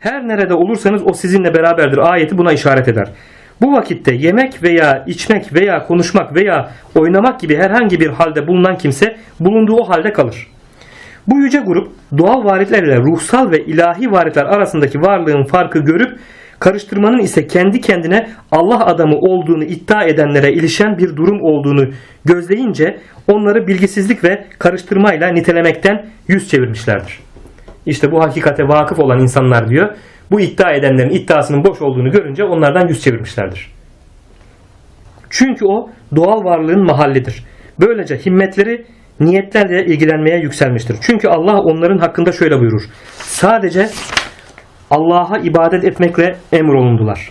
Her nerede olursanız o sizinle beraberdir ayeti buna işaret eder. Bu vakitte yemek veya içmek veya konuşmak veya oynamak gibi herhangi bir halde bulunan kimse bulunduğu o halde kalır. Bu yüce grup doğal varlıklarla ruhsal ve ilahi varlıklar arasındaki varlığın farkı görüp karıştırmanın ise kendi kendine Allah adamı olduğunu iddia edenlere ilişen bir durum olduğunu gözleyince onları bilgisizlik ve karıştırmayla nitelemekten yüz çevirmişlerdir. İşte bu hakikate vakıf olan insanlar diyor, bu iddia edenlerin iddiasının boş olduğunu görünce onlardan yüz çevirmişlerdir. Çünkü o doğal varlığın mahallidir. Böylece himmetleri niyetlerle ilgilenmeye yükselmiştir. Çünkü Allah onların hakkında şöyle buyurur. Sadece Allah'a ibadet etmekle emrolundular.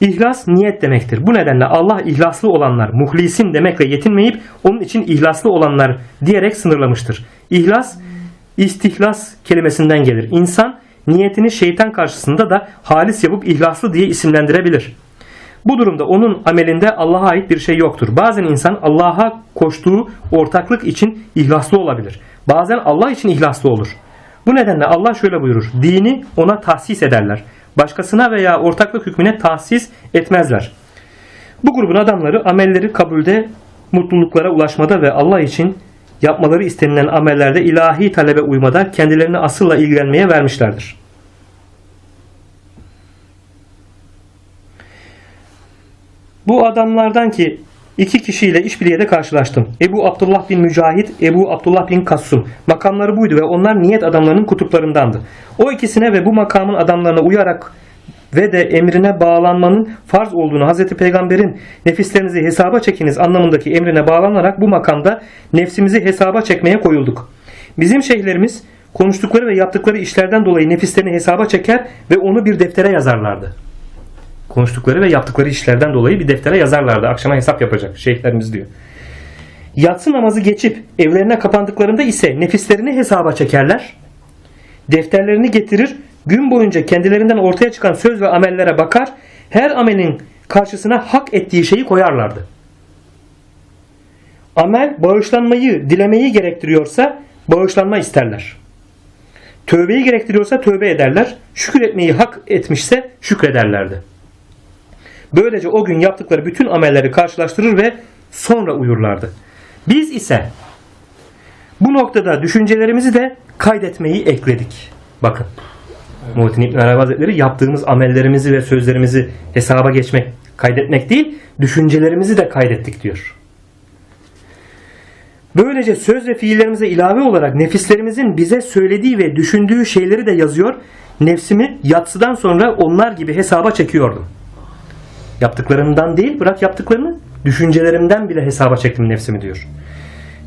İhlas niyet demektir. Bu nedenle Allah ihlaslı olanlar, muhlisin demekle yetinmeyip onun için ihlaslı olanlar diyerek sınırlamıştır. İhlas, istihlas kelimesinden gelir. İnsan niyetini şeytan karşısında da halis yapıp ihlaslı diye isimlendirebilir. Bu durumda onun amelinde Allah'a ait bir şey yoktur. Bazen insan Allah'a koştuğu ortaklık için ihlaslı olabilir. Bazen Allah için ihlaslı olur. Bu nedenle Allah şöyle buyurur. Dini ona tahsis ederler. Başkasına veya ortaklık hükmüne tahsis etmezler. Bu grubun adamları amelleri kabulde, mutluluklara ulaşmada ve Allah için yapmaları istenilen amellerde ilahi talebe uymada kendilerini asılla ilgilenmeye vermişlerdir. Bu adamlardan ki iki kişiyle işbirliğiyle karşılaştım. Ebu Abdullah bin Mücahit, Ebu Abdullah bin Kassum. Makamları buydu ve onlar niyet adamlarının kutuplarındandı. O ikisine ve bu makamın adamlarına uyarak ve de emrine bağlanmanın farz olduğunu Hazreti Peygamber'in nefislerinizi hesaba çekiniz anlamındaki emrine bağlanarak bu makamda nefsimizi hesaba çekmeye koyulduk. Bizim şeyhlerimiz konuştukları ve yaptıkları işlerden dolayı nefislerini hesaba çeker ve onu bir deftere yazarlardı konuştukları ve yaptıkları işlerden dolayı bir deftere yazarlardı. Akşama hesap yapacak şeyhlerimiz diyor. Yatsı namazı geçip evlerine kapandıklarında ise nefislerini hesaba çekerler. Defterlerini getirir, gün boyunca kendilerinden ortaya çıkan söz ve amellere bakar, her amelin karşısına hak ettiği şeyi koyarlardı. Amel bağışlanmayı, dilemeyi gerektiriyorsa bağışlanma isterler. Tövbeyi gerektiriyorsa tövbe ederler. Şükür etmeyi hak etmişse şükrederlerdi. Böylece o gün yaptıkları bütün amelleri karşılaştırır ve sonra uyurlardı. Biz ise bu noktada düşüncelerimizi de kaydetmeyi ekledik. Bakın. Muhittin İbn Arabi Hazretleri yaptığımız amellerimizi ve sözlerimizi hesaba geçmek, kaydetmek değil, düşüncelerimizi de kaydettik diyor. Böylece söz ve fiillerimize ilave olarak nefislerimizin bize söylediği ve düşündüğü şeyleri de yazıyor. Nefsimi yatsıdan sonra onlar gibi hesaba çekiyordum. Yaptıklarımdan değil bırak yaptıklarını düşüncelerimden bile hesaba çektim nefsimi diyor.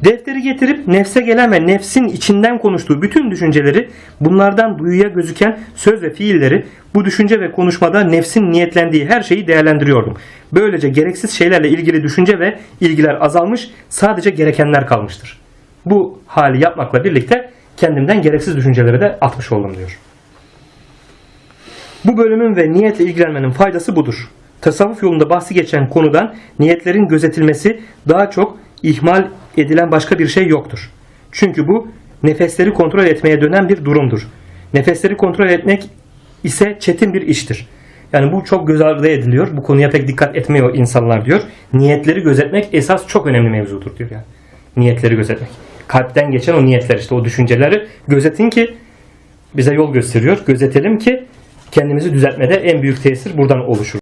Defteri getirip nefse gelen ve nefsin içinden konuştuğu bütün düşünceleri bunlardan duyuya gözüken söz ve fiilleri bu düşünce ve konuşmada nefsin niyetlendiği her şeyi değerlendiriyordum. Böylece gereksiz şeylerle ilgili düşünce ve ilgiler azalmış sadece gerekenler kalmıştır. Bu hali yapmakla birlikte kendimden gereksiz düşünceleri de atmış oldum diyor. Bu bölümün ve niyetle ilgilenmenin faydası budur. Tasavvuf yolunda bahsi geçen konudan niyetlerin gözetilmesi daha çok ihmal edilen başka bir şey yoktur. Çünkü bu nefesleri kontrol etmeye dönen bir durumdur. Nefesleri kontrol etmek ise çetin bir iştir. Yani bu çok göz ardı ediliyor. Bu konuya pek dikkat etmiyor insanlar diyor. Niyetleri gözetmek esas çok önemli mevzudur diyor yani. Niyetleri gözetmek. Kalpten geçen o niyetler işte o düşünceleri gözetin ki bize yol gösteriyor. Gözetelim ki kendimizi düzeltmede en büyük tesir buradan oluşur.